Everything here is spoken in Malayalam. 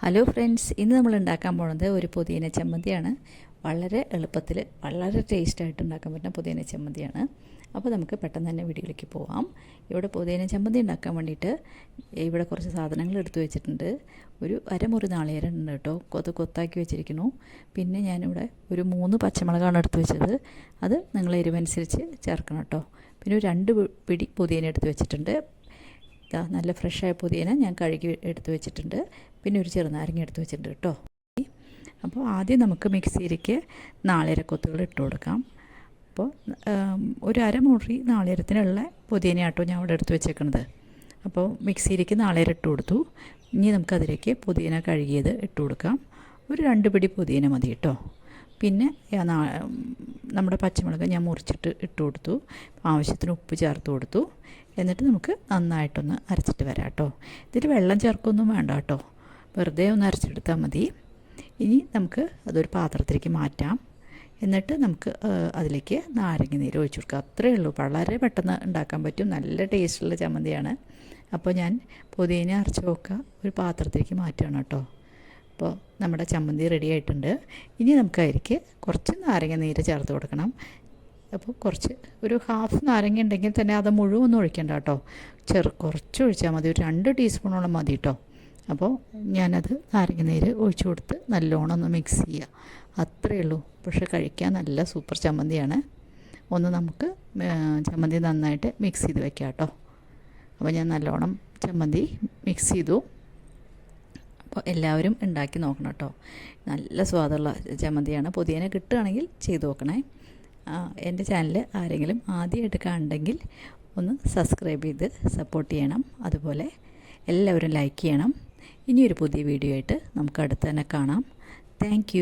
ഹലോ ഫ്രണ്ട്സ് ഇന്ന് നമ്മൾ ഉണ്ടാക്കാൻ പോണത് ഒരു പുതിയന ചമ്മന്തിയാണ്. വളരെ എളുപ്പത്തിൽ വളരെ ടേസ്റ്റായിട്ട് ഉണ്ടാക്കാൻ പറ്റുന്ന പുതിയന ചമ്മന്തിയാണ്. അപ്പോൾ നമുക്ക് പെട്ടെന്ന് തന്നെ വീഡിയോയിലേക്ക് പോവാം. ഇവിടെ പുതിയന ചമ്മന്തി ഉണ്ടാക്കാൻ വേണ്ടിയിട്ട് ഇവിടെ കുറച്ച് സാധനങ്ങൾ എടുത്തു വെച്ചിട്ടുണ്ട്. ഒരു അരമുറി നാളികേരം ഉണ്ട് കേട്ടോ. കൊത്ത് കൊത്താക്കി വെച്ചിരിക്കുന്നു. പിന്നെ ഞാനിവിടെ ഒരു മൂന്ന് പച്ചമുളകാണ് എടുത്തു വെച്ചത്. അത് നിങ്ങൾ എരിവനുസരിച്ച് ചേർക്കണം കേട്ടോ. പിന്നെ ഒരു രണ്ട് പിടി പുതിയന എടുത്ത് വെച്ചിട്ടുണ്ട്. ഇതാ നല്ല ഫ്രഷായ പുതിന ഞാൻ കഴുകി എടുത്തു വെച്ചിട്ടുണ്ട്. പിന്നെ ഒരു ചെറുനാരങ്ങ എടുത്ത് വെച്ചിട്ടുണ്ട് കേട്ടോ. അപ്പോൾ ആദ്യം നമുക്ക് മിക്സിയിലേക്ക് നാളികരക്കൊത്തുകൾ ഇട്ട് കൊടുക്കാം. അപ്പോൾ ഒരു അരമുറി നാളികരത്തിനുള്ള പുതിന ആട്ടോ ഞാൻ അവിടെ എടുത്ത് വെച്ചേക്കണത്. അപ്പോൾ മിക്സിയിലേക്ക് നാളികേരം ഇട്ട് കൊടുത്തു. ഇനി നമുക്കതിലേക്ക് പുതിന കഴുകിയത് ഇട്ട് കൊടുക്കാം. ഒരു രണ്ട് പിടി പുതിന മതി കേട്ടോ. പിന്നെ നമ്മുടെ പച്ചമുളക് ഞാൻ മുറിച്ചിട്ട് ഇട്ട് കൊടുത്തു. ആവശ്യത്തിന് ഉപ്പ് ചേർത്ത് കൊടുത്തു. എന്നിട്ട് നമുക്ക് നന്നായിട്ടൊന്ന് അരച്ചിട്ട് വരാം കേട്ടോ. ഇതിൽ വെള്ളം ചേർക്കൊന്നും വേണ്ട കേട്ടോ. വെറുതെ ഒന്ന് അരച്ചെടുത്താൽ മതി. ഇനി നമുക്ക് അതൊരു പാത്രത്തിലേക്ക് മാറ്റാം. എന്നിട്ട് നമുക്ക് അതിലേക്ക് നാരങ്ങ നീര് ഒഴിച്ചു കൊടുക്കുക അത്രയേ ഉള്ളൂ. വളരെ പെട്ടെന്ന് ഉണ്ടാക്കാൻ പറ്റും. നല്ല ടേസ്റ്റുള്ള ചമ്മന്തിയാണ്. അപ്പോൾ ഞാൻ പുതിയനെ അരച്ച് വെക്കുക ഒരു പാത്രത്തിലേക്ക് മാറ്റുകയാണ് കേട്ടോ. അപ്പോൾ നമ്മുടെ ചമ്മന്തി റെഡി ആയിട്ടുണ്ട്. ഇനി നമുക്ക് അതിലേക്ക് കുറച്ച് നാരങ്ങ നീര് ചേർത്ത് കൊടുക്കണം. അപ്പോൾ കുറച്ച് ഒരു ഹാഫ് നാരങ്ങ ഉണ്ടെങ്കിൽ തന്നെ അത് മുഴുവൻ ഒന്നും ഒഴിക്കേണ്ട കേട്ടോ. ചെറു കുറച്ച് ഒഴിച്ചാൽ മതി. ഒരു രണ്ട് ടീസ്പൂണോളം മതി കേട്ടോ. അപ്പോൾ ഞാനത് നാരങ്ങ നീര് ഒഴിച്ചു കൊടുത്ത് നല്ലോണം ഒന്ന് മിക്സ് ചെയ്യുക അത്രയേ ഉള്ളൂ. പക്ഷേ കഴിക്കാൻ നല്ല സൂപ്പർ ചമ്മന്തിയാണ്. ഒന്ന് നമുക്ക് ചമ്മന്തി നന്നായിട്ട് മിക്സ് ചെയ്ത് വെക്കാം കേട്ടോ. അപ്പോൾ ഞാൻ നല്ലോണം ചമ്മന്തി മിക്സ് ചെയ്തു. അപ്പോൾ എല്ലാവരും ഉണ്ടാക്കി നോക്കണം കേട്ടോ. നല്ല സ്വാദുള്ള ചമ്മന്തിയാണ്. പുതിയനെ കിട്ടുകയാണെങ്കിൽ ചെയ്തു നോക്കണേ. എന്റെ ചാനൽ ആരെങ്കിലും ആദ്യമായിട്ട് കാണുന്നുണ്ടെങ്കിൽ ഒന്ന് സബ്സ്ക്രൈബ് ചെയ്ത് സപ്പോർട്ട് ചെയ്യണം. അതുപോലെ എല്ലാവരും ലൈക്ക് ചെയ്യണം. ഇനിയൊരു പുതിയ വീഡിയോ ആയിട്ട് നമുക്ക് അടുത്ത് തന്നെ കാണാം. താങ്ക്